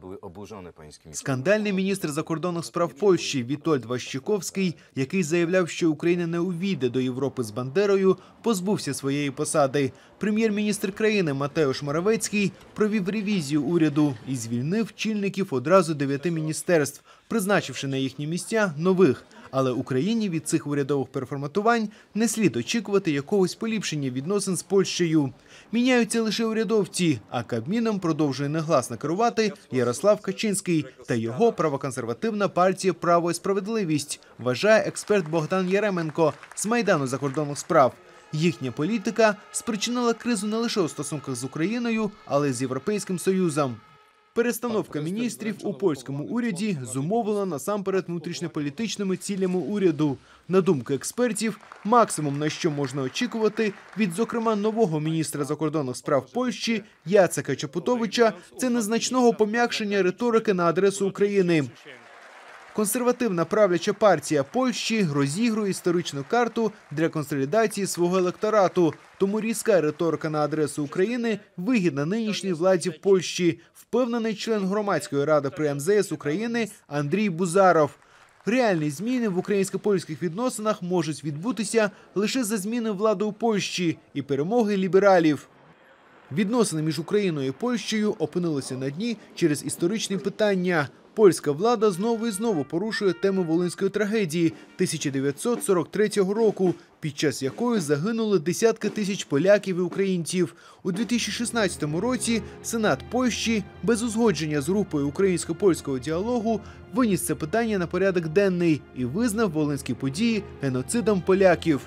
były oburzone панські Скандальний міністр закордонних справ Польщі Вітольд Ващиковський, який заявляв, що Україна не увійде до Європи з Бандерою, позбувся своєї посади. Прем'єр-міністр країни Матеуш Моравецький провів ревізію уряду і звільнив чільників одразу дев'яти міністерств, призначивши на їхні місця нових. Але Україні від цих урядових переформатувань не слід очікувати якогось поліпшення відносин з Польщею. Міняються лише урядовці, а Кабміном продовжує негласно керувати Ярослав Качинський та його правоконсервативна партія Право і справедливість, вважає експерт Богдан Яременко з майдану закордонних справ. Їхня політика спричинила кризу не лише у стосунках з Україною, але й з Європейським Союзом. Перестановка міністрів у польському уряді зумовлена насамперед внутрішньополітичними цілями уряду. На думку експертів, максимум на що можна очікувати від, зокрема, нового міністра закордонних справ Польщі Яцека Чапутовича, це незначного пом'якшення риторики на адресу України. Консервативна правляча партія Польщі розігрує історичну карту для консолідації свого електорату. Тому різка риторика на адресу України вигідна нинішній владі в Польщі, впевнений член громадської ради при МЗС України Андрій Бузаров. Реальні зміни в українсько-польських відносинах можуть відбутися лише за зміни влади у Польщі і перемоги лібералів. Відносини між Україною і Польщею опинилися на дні через історичні питання. Польська влада знову і знову порушує тему волинської трагедії 1943 року, під час якої загинули десятки тисяч поляків і українців. У 2016 році Сенат Польщі без узгодження з групою українсько-польського діалогу виніс це питання на порядок денний і визнав волинські події геноцидом поляків.